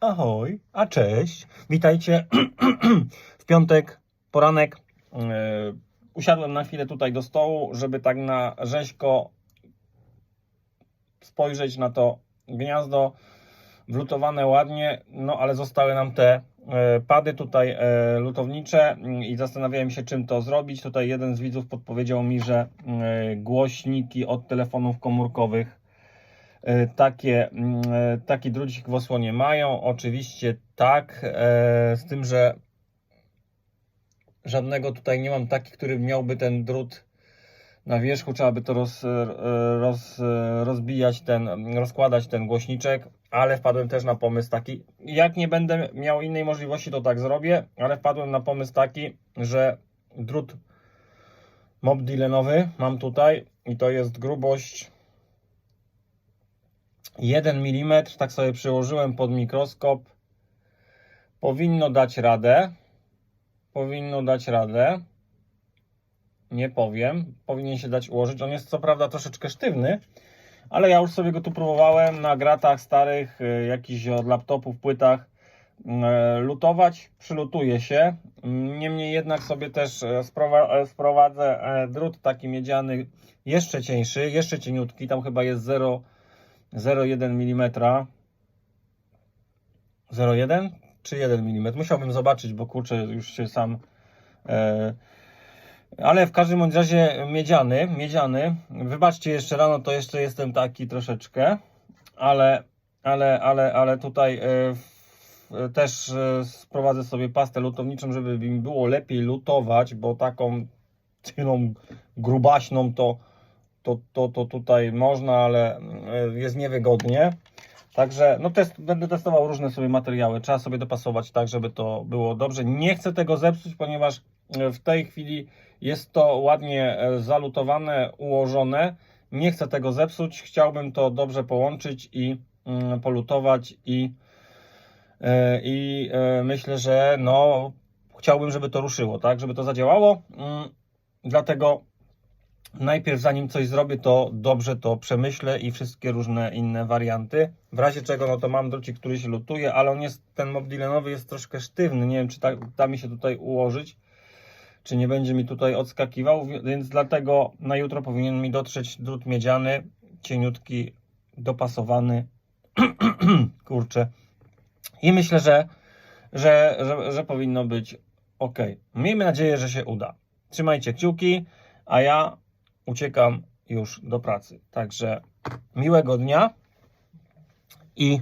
Ahoj, a cześć. Witajcie w piątek, poranek. Yy, usiadłem na chwilę tutaj do stołu, żeby tak na rzeźko spojrzeć na to gniazdo. Wlutowane ładnie, no ale zostały nam te e, pady tutaj e, lutownicze mm, i zastanawiałem się czym to zrobić. Tutaj jeden z widzów podpowiedział mi, że e, głośniki od telefonów komórkowych e, takie, mm, e, taki drucik w osłonie mają. Oczywiście tak, e, z tym, że żadnego tutaj nie mam taki, który miałby ten drut na wierzchu, trzeba by to roz, e, roz, e, rozbijać, ten, rozkładać ten głośniczek, ale wpadłem też na pomysł taki, jak nie będę miał innej możliwości, to tak zrobię, ale wpadłem na pomysł taki, że drut mobdylenowy mam tutaj i to jest grubość 1 mm, tak sobie przyłożyłem pod mikroskop, powinno dać radę, powinno dać radę, nie powiem, powinien się dać ułożyć. On jest co prawda troszeczkę sztywny, ale ja już sobie go tu próbowałem na gratach starych, y, jakichś od laptopów, płytach y, lutować. Przylutuje się. Niemniej jednak sobie też e, e, sprowadzę e, drut taki miedziany jeszcze cieńszy, jeszcze cieniutki. Tam chyba jest 0 0,1 mm. 0,1 czy 1 mm? Musiałbym zobaczyć, bo kurczę, już się sam. E, ale w każdym bądź razie miedziany, miedziany. Wybaczcie jeszcze rano, to jeszcze jestem taki troszeczkę, ale, ale, ale, ale tutaj e, też e, sprowadzę sobie pastę lutowniczą, żeby mi było lepiej lutować, bo taką tylną grubaśną to, to, to, to tutaj można, ale e, jest niewygodnie. Także no test, będę testował różne sobie materiały. Trzeba sobie dopasować tak, żeby to było dobrze. Nie chcę tego zepsuć, ponieważ e, w tej chwili jest to ładnie e, zalutowane, ułożone. Nie chcę tego zepsuć. Chciałbym to dobrze połączyć i mm, polutować i, i myślę, że no chciałbym, żeby to ruszyło, tak, żeby to zadziałało. Mm, Dlatego najpierw zanim coś zrobię, to dobrze to przemyślę i wszystkie różne inne warianty. W razie czego, no to mam drucik, który się lutuje, ale on jest, ten mobdylenowy jest troszkę sztywny. Nie wiem, czy tak, da mi się tutaj ułożyć, czy nie będzie mi tutaj odskakiwał, wi- więc dlatego na jutro powinien mi dotrzeć drut miedziany, cieniutki, dopasowany. Kurczę. I myślę, że, że, że, że powinno być ok. Miejmy nadzieję, że się uda. Trzymajcie kciuki, a ja uciekam już do pracy. Także miłego dnia i